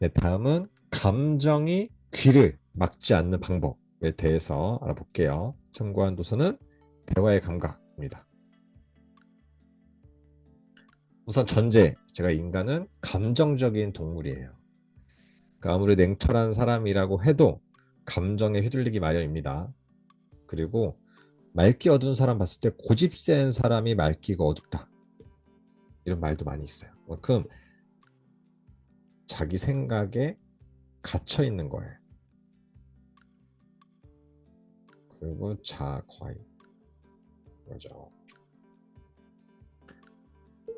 네, 다음은 감정이 귀를 막지 않는 방법에 대해서 알아볼게요. 참고한 도서는 대화의 감각입니다. 우선 전제, 제가 인간은 감정적인 동물이에요. 그러니까 아무리 냉철한 사람이라고 해도 감정에 휘둘리기 마련입니다. 그리고 맑기 어두운 사람 봤을 때 고집 센 사람이 맑기가 어둡다. 이런 말도 많이 있어요. 그만큼 자기 생각에 갇혀 있는 거예요. 그리고 자과이 그죠.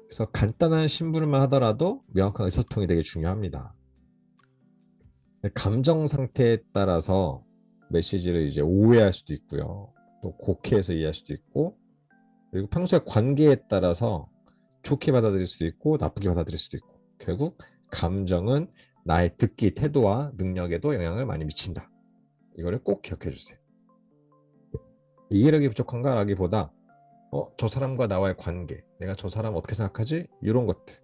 그래서 간단한 심부름만 하더라도 명확한 의사소통이 되게 중요합니다. 감정 상태에 따라서 메시지를 이제 오해할 수도 있고요. 또 곡해해서 이해할 수도 있고 그리고 평소의 관계에 따라서 좋게 받아들일 수도 있고 나쁘게 받아들일 수도 있고 결국 감정은 나의 듣기 태도와 능력에도 영향을 많이 미친다. 이거를 꼭 기억해 주세요. 이해력이 부족한가라기보다 어, 저 사람과 나와의 관계, 내가 저 사람 어떻게 생각하지? 이런 것들.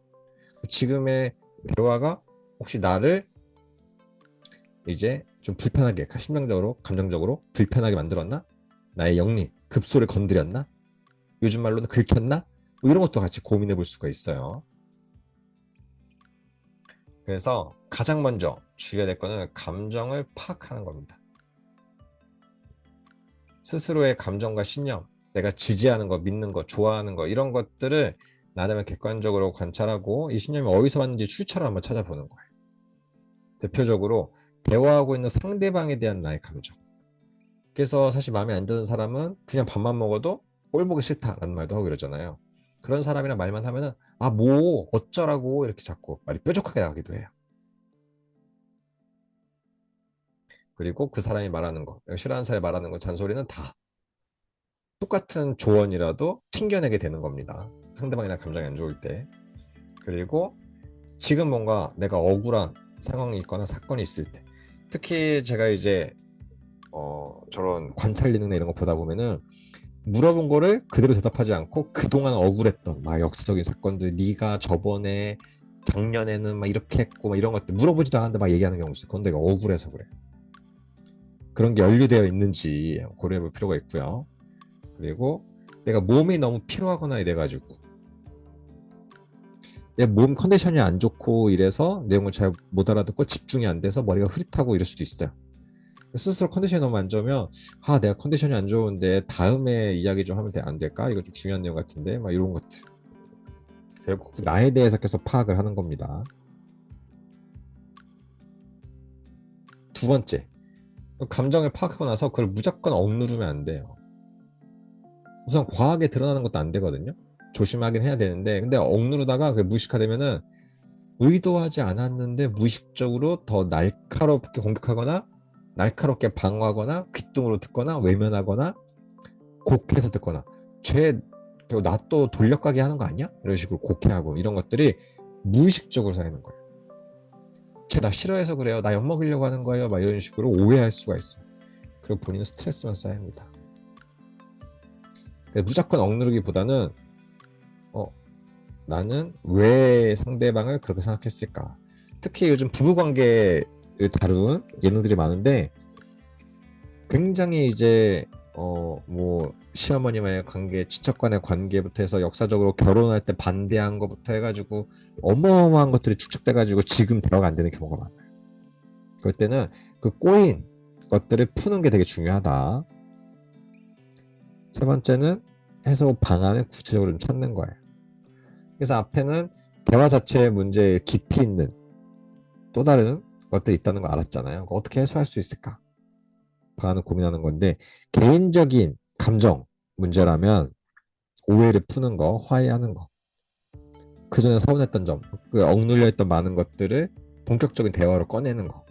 지금의 대화가 혹시 나를 이제 좀 불편하게, 심정적으로, 감정적으로 불편하게 만들었나? 나의 영리, 급소를 건드렸나? 요즘 말로는 긁혔나? 뭐 이런 것도 같이 고민해 볼 수가 있어요. 그래서 가장 먼저 주의해야 될 거는 감정을 파악하는 겁니다. 스스로의 감정과 신념, 내가 지지하는 거, 믿는 거, 좋아하는 거 이런 것들을 나름의 객관적으로 관찰하고 이 신념이 어디서 왔는지 출처를 한번 찾아보는 거예요. 대표적으로 대화하고 있는 상대방에 대한 나의 감정. 그래서 사실 마음에 안 드는 사람은 그냥 밥만 먹어도 꼴 보기 싫다라는 말도 하고 그러잖아요. 그런 사람이랑 말만 하면은 아 뭐 어쩌라고 이렇게 자꾸 말이 뾰족하게 나가기도 해요. 그리고 그 사람이 말하는 거, 내가 싫어하는 사람이 말하는 거 잔소리는 다 똑같은 조언이라도 튕겨내게 되는 겁니다. 상대방이나 감정이 안 좋을 때. 그리고 지금 뭔가 내가 억울한 상황이 있거나 사건이 있을 때 특히 제가 이제 어 저런 관찰 리능이나 이런 거 보다 보면은 물어본 거를 그대로 대답하지 않고 그동안 억울했던 막 역사적인 사건들 네가 저번에 작년에는 막 이렇게 했고 막 이런 것들 물어보지도 않았는데 막 얘기하는 경우 있어요. 그건 내가 억울해서 그래. 그런 게 연루되어 있는지 고려해 볼 필요가 있고요. 그리고 내가 몸이 너무 피로하거나 이래가지고 내 몸 컨디션이 안 좋고 이래서 내용을 잘 못 알아듣고 집중이 안 돼서 머리가 흐릿하고 이럴 수도 있어요. 스스로 컨디션이 너무 안 좋으면 아 내가 컨디션이 안 좋은데 다음에 이야기 좀 하면 안 될까? 이거 좀 중요한 내용 같은데 막 이런 것들 결국 나에 대해서 계속 파악을 하는 겁니다. 두 번째 감정을 파악하고 나서 그걸 무조건 억누르면 안 돼요. 우선 과하게 드러나는 것도 안 되거든요. 조심하긴 해야 되는데 근데 억누르다가 그 무식화되면은 의도하지 않았는데 무의식적으로 더 날카롭게 공격하거나 날카롭게 방어하거나 귀뚱으로 듣거나 외면하거나 곡해서 듣거나 쟤나 또 돌려가게 하는 거 아니야? 이런 식으로 곡해하고 이런 것들이 무의식적으로 쌓이는 거예요. 쟤 나 싫어해서 그래요. 나 엿먹으려고 하는 거예요. 막 이런 식으로 오해할 수가 있어요. 그리고 본인은 스트레스만 쌓입니다. 무조건 억누르기보다는 어, 나는 왜 상대방을 그렇게 생각했을까? 특히 요즘 부부 관계를 다룬 예능들이 많은데 굉장히 이제 어 뭐 시어머니와의 관계, 친척 간의 관계부터 해서 역사적으로 결혼할 때 반대한 것부터 해가지고 어마어마한 것들이 축적돼 가지고 지금 대화가 안 되는 경우가 많아요. 그럴 때는 그 꼬인 것들을 푸는 게 되게 중요하다. 세 번째는 해소 방안을 구체적으로 좀 찾는 거예요. 그래서 앞에는 대화 자체의 문제에 깊이 있는 또 다른 것들이 있다는 걸 알았잖아요. 어떻게 해소할 수 있을까? 방안을 고민하는 건데 개인적인 감정 문제라면 오해를 푸는 거, 화해하는 거. 그 전에 서운했던 점, 그 억눌려 있던 많은 것들을 본격적인 대화로 꺼내는 거.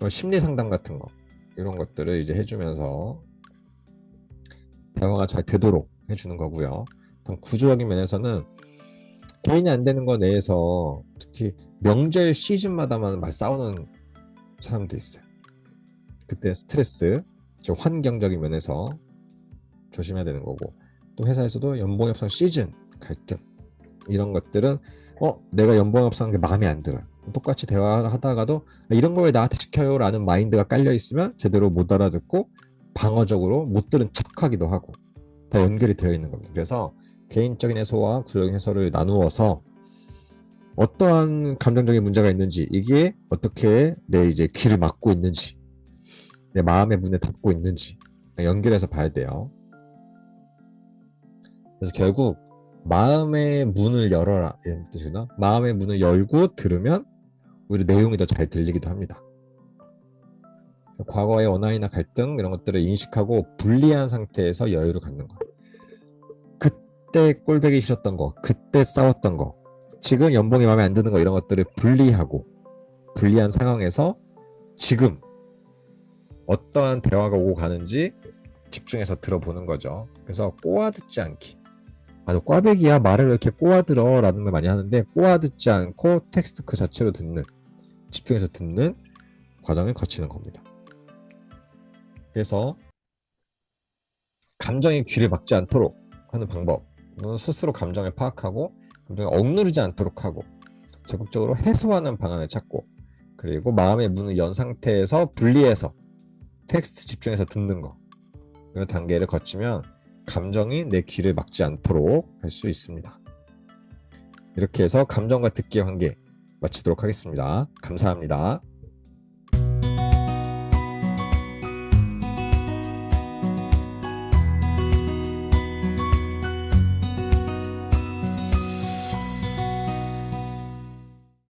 어, 심리 상담 같은 거. 이런 것들을 이제 해주면서 대화가 잘 되도록 해주는 거고요. 구조적인 면에서는 개인이 안 되는 거 내에서 특히 명절 시즌마다만 막 싸우는 사람도 있어요. 그때 스트레스, 환경적인 면에서 조심해야 되는 거고 또 회사에서도 연봉 협상 시즌 갈등 이런 것들은 어 내가 연봉 협상한 게 마음에 안 들어 똑같이 대화를 하다가도 아, 이런 걸왜 나한테 시켜요라는 마인드가 깔려 있으면 제대로 못 알아듣고 방어적으로 못 들은 척하기도 하고 다 연결이 되어 있는 겁니다. 그래서 개인적인 해소와 구조적인 해소를 나누어서 어떠한 감정적인 문제가 있는지 이게 어떻게 내 이제 귀를 막고 있는지 내 마음의 문에 닫고 있는지 연결해서 봐야 돼요. 그래서 결국 마음의 문을 열어라 이런 뜻이나 마음의 문을 열고 들으면 오히려 내용이 더 잘 들리기도 합니다. 과거의 원한이나 갈등 이런 것들을 인식하고 분리한 상태에서 여유를 갖는 거. 그때 꼴배기 싫었던 거, 그때 싸웠던 거, 지금 연봉이 마음에 안 드는 거 이런 것들을 분리하고 분리한 상황에서 지금 어떠한 대화가 오고 가는지 집중해서 들어보는 거죠. 그래서 꼬아 듣지 않기. 아, 너 꽈배기야 말을 왜 이렇게 꼬아 들어 라는 말 많이 하는데 꼬아 듣지 않고 텍스트 그 자체로 듣는 집중해서 듣는 과정을 거치는 겁니다. 그래서 감정의 귀를 막지 않도록 하는 방법은 스스로 감정을 파악하고 감정을 억누르지 않도록 하고 적극적으로 해소하는 방안을 찾고 그리고 마음의 문을 연 상태에서 분리해서 텍스트 집중해서 듣는 거 이런 단계를 거치면 감정이 내 귀를 막지 않도록 할 수 있습니다. 이렇게 해서 감정과 듣기의 관계 마치도록 하겠습니다. 감사합니다.